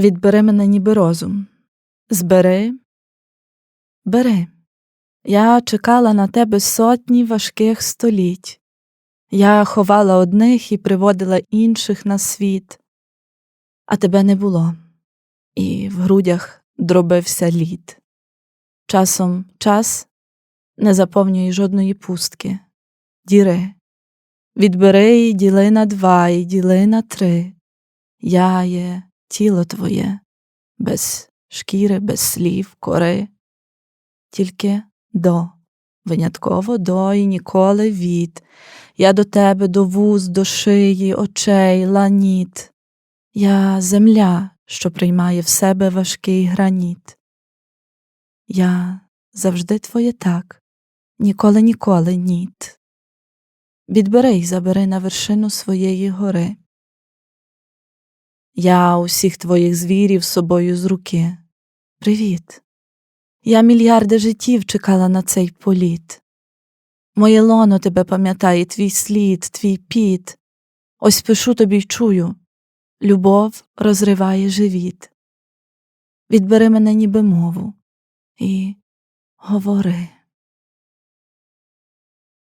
Відбери мене ніби розум. Збери, бери. Я чекала на тебе сотні важких століть. Я ховала одних і приводила інших на світ, а тебе не було, і в грудях дробився лід. Часом час не заповнює жодної пустки, діри. Відбери і діли на два, і діли на три. Я є тіло твоє, без шкіри, без слів, кори, тільки до, винятково до і ніколи від. Я до тебе до вуз, до шиї, очей, ланіт. Я земля, що приймає в себе важкий граніт. Я завжди твоє так, ніколи, ніколи ніт. Відбери й забери на вершину своєї гори. Я усіх твоїх звірів собою з руки. Привіт. Я мільярди життів чекала на цей політ. Моє лоно тебе пам'ятає, твій слід, твій піт. Ось пишу тобі й чую. Любов розриває живіт. Відбери мене ніби мову і говори.